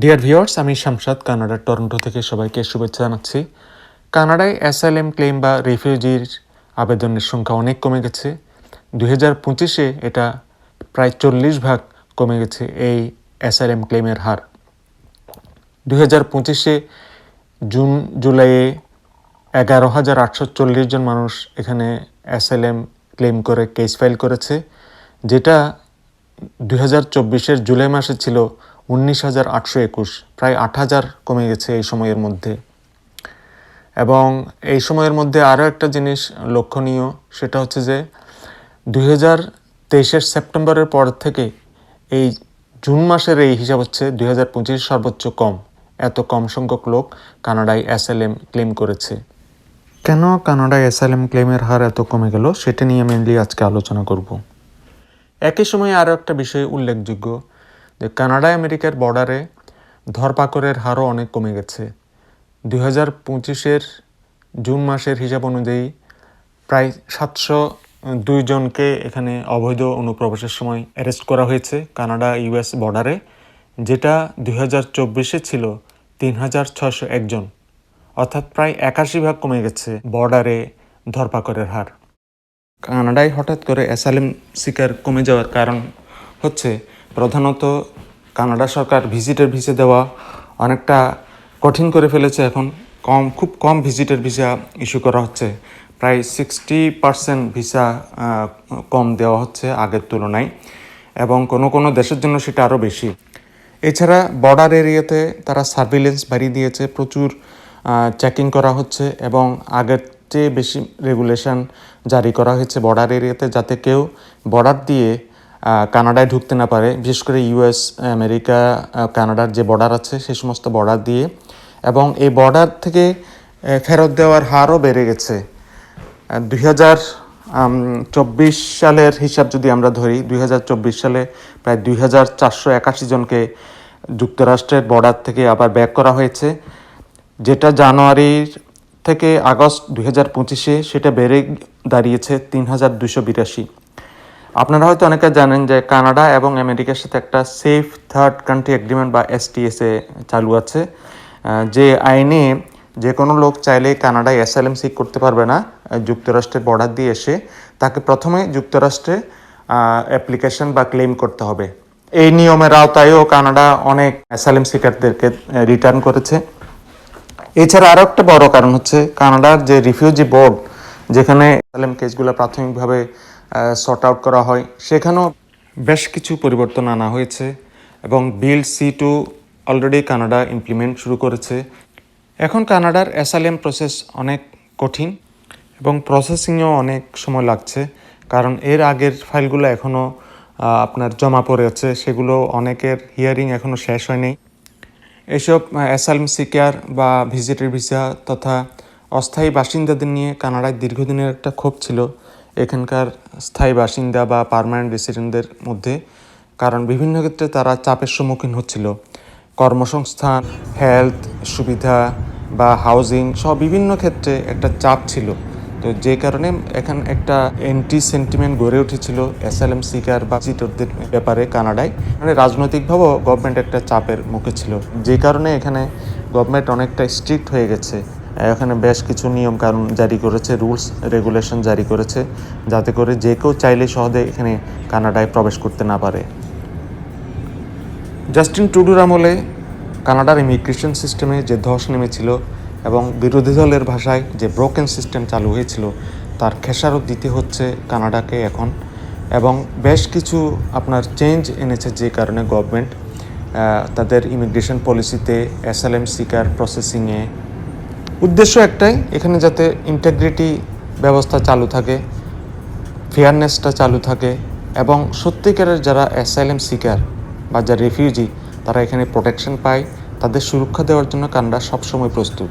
Deer viewers আমি শামসাদ কানাডার Toronto থেকে সবাইকে শুভেচ্ছা জানাচ্ছি। কানাডায় অ্যাসাইলেম ক্লেম বা রিফিউজির আবেদনের সংখ্যা অনেক কমে গেছে। দু হাজার পঁচিশে এটা প্রায় চল্লিশ ভাগ কমে গেছে এই অ্যাসাইলেম ক্লেমের হার। দু হাজার পঁচিশে জুন, জুলাইয়ে এগারো হাজার আটশো চল্লিশ জন মানুষ এখানে অ্যাসাইলেম ক্লেম করে কেস ফাইল করেছে, যেটা দু হাজার চব্বিশের জুলাই মাসে ছিল উনিশ হাজার আটশো একুশ, প্রায় আট হাজার কমে গেছে এই সময়ের মধ্যে। এবং এই সময়ের মধ্যে আরও একটা জিনিস লক্ষণীয়, সেটা হচ্ছে যে দুই হাজার তেইশের সেপ্টেম্বরের পর থেকে এই জুন মাসের এই হিসাব হচ্ছে দুই হাজার পঁচিশ সর্বোচ্চ কম। এত কম সংখ্যক লোক কানাডায় অ্যাসাইলেম ক্লেম করেছে। কেন কানাডায় অ্যাসাইলেম ক্লেমের হার এত কমে গেল, সেটা নিয়ে মেনলি আজকে আলোচনা করব। একই সময়ে আরও একটা বিষয় উল্লেখযোগ্য যে কানাডা, আমেরিকার বর্ডারে ধরপাকড়ের হারও অনেক কমে গেছে। দুই হাজার পঁচিশের জুন মাসের হিসাব অনুযায়ী প্রায় সাতশো দুই জনকে এখানে অবৈধ অনুপ্রবেশের সময় অ্যারেস্ট করা হয়েছে কানাডা ইউএস বর্ডারে, যেটা দুই হাজার চব্বিশে ছিল তিন হাজার ছশো একজন অর্থাৎ প্রায় একাশি ভাগ কমে গেছে বর্ডারে ধরপাকড়ের হার। কানাডায় হঠাৎ করে অ্যাসাইলাম শিকার কমে যাওয়ার কারণ হচ্ছে প্রধানত কানাডা সরকার ভিজিটের ভিসা দেওয়া অনেকটা কঠিন করে ফেলেছে এখন। কম, খুব কম ভিজিটের ভিসা ইস্যু করা হচ্ছে। প্রায় সিক্সটি পার্সেন্ট ভিসা কম দেওয়া হচ্ছে আগের তুলনায় এবং কোনো কোনো দেশের জন্য সেটা আরও বেশি। এছাড়া বর্ডার এরিয়াতে তারা সার্ভিলেন্স বাড়িয়ে দিয়েছে, প্রচুর চেকিং করা হচ্ছে এবং আগের চেয়ে বেশি রেগুলেশন জারি করা হয়েছে বর্ডার এরিয়াতে যাতে কেউ বর্ডার দিয়ে কানাডায় ঢুকতে না পারে। বিশেষ করে ইউএস আমেরিকা কানাডার যে বর্ডার আছে, সে সমস্ত বর্ডার দিয়ে। এবং এই বর্ডার থেকে ফেরত দেওয়ার হারও বেড়ে গেছে। দুই হাজার চব্বিশ সালের হিসাব যদি আমরা ধরি, দুই হাজার চব্বিশ সালে প্রায় দুই হাজার চারশো একাশি জনকে যুক্তরাষ্ট্রের বর্ডার থেকে আবার ব্যাক করা হয়েছে। যেটা জানুয়ারির থেকে আগস্ট দুই হাজার পঁচিশে, সেটা বেড়ে দাঁড়িয়েছে তিন হাজার দুশো বিরাশি। আপনারা হয়তো অনেকে জানেন যে কানাডা এবং আমেরিকার সাথে একটা সেফ থার্ড কান্ট্রি এগ্রিমেন্ট বা এসটিএসএ চালু আছে। যে আইনে যে কোনো লোক চাইলে কানাডায় অ্যাসাইলেম সিক করতে পারবে না যুক্তরাষ্ট্রের বর্ডার দিয়ে এসে তাকে প্রথমে যুক্তরাষ্ট্রে অ্যাপ্লিকেশন বা ক্লেম করতে হবে। এই নিয়মের আওতায়ও কানাডা অনেক অ্যাসাইলেম সিকারদেরকে রিটার্ন করেছে। এছাড়া আরও একটা বড় কারণ হচ্ছে কানাডার যে রিফিউজি বোর্ড যেখানে অ্যাসাইলেম কেসগুলো প্রাথমিকভাবে সর্ট আউট করা হয়। সেখানেও বেশ কিছু পরিবর্তন আনা হয়েছে এবং bill C two already Canada implement শুরু করেছে। এখন কানাডার অ্যাসাইলেম প্রসেস অনেক কঠিন এবং প্রসেসিংয়েও অনেক সময় লাগছে, কারণ এর আগের ফাইলগুলো এখনও আপনার জমা পড়ে আছে, সেগুলো অনেকের হিয়ারিং এখনও শেষ হয়নি। এসব অ্যাসাইলম সিকার বা ভিজিটের ভিসা তথা অস্থায়ী বাসিন্দাদের নিয়ে কানাডায় দীর্ঘদিনের একটা ক্ষোভ ছিল। এখানকার স্থায়ী বাসিন্দা বা পারমানেন্ট রেসিডেন্টদের মধ্যে, কারণ বিভিন্ন ক্ষেত্রে তারা চাপের সম্মুখীন হচ্ছিল। কর্মসংস্থান হেলথ সুবিধা বা হাউজিং সব বিভিন্ন ক্ষেত্রে একটা চাপ ছিল। তো যে কারণে এখানে একটা এন্টি সেন্টিমেন্ট গড়ে উঠেছিল অ্যাসাইলাম সিকার বা চিটরদের ব্যাপারে কানাডায়। মানে রাজনৈতিকভাবেও গভর্নমেন্ট একটা চাপের মুখে ছিল। যে কারণে এখানে গভর্নমেন্ট অনেকটা স্ট্রিক্ট হয়ে গেছে। এখানে বেশ কিছু নিয়ম কানুন জারি করেছে, রুলস, রেগুলেশন জারি করেছে, যাতে করে যে কেউ চাইলে সহজে এখানে কানাডায় প্রবেশ করতে না পারে। জাস্টিন টুডুর আমলে কানাডার ইমিগ্রেশন সিস্টেমে যে ধস নেমেছিল এবং বিরোধী দলের ভাষায় যে ব্রোকেন সিস্টেম চালু হয়েছিল, তার খেসারত দিতে হচ্ছে কানাডাকে এখন। এবং বেশ কিছু আপনার চেঞ্জ এনেছে যে কারণে গভর্নমেন্ট তাদের ইমিগ্রেশন পলিসিতে এস এল এম সিকার প্রসেসিংয়ে উদ্দেশ্য একটাই, এখানে যাতে ইন্টাগ্রিটি ব্যবস্থা চালু থাকে ফেয়ারনেসটা চালু থাকে, এবং সত্যিকারের যারা অ্যাসাইলেম সিকার বা যারা রেফিউজি তারা এখানে প্রোটেকশন পায়, তাদের সুরক্ষা দেওয়ার জন্য কানাডা সবসময় প্রস্তুত।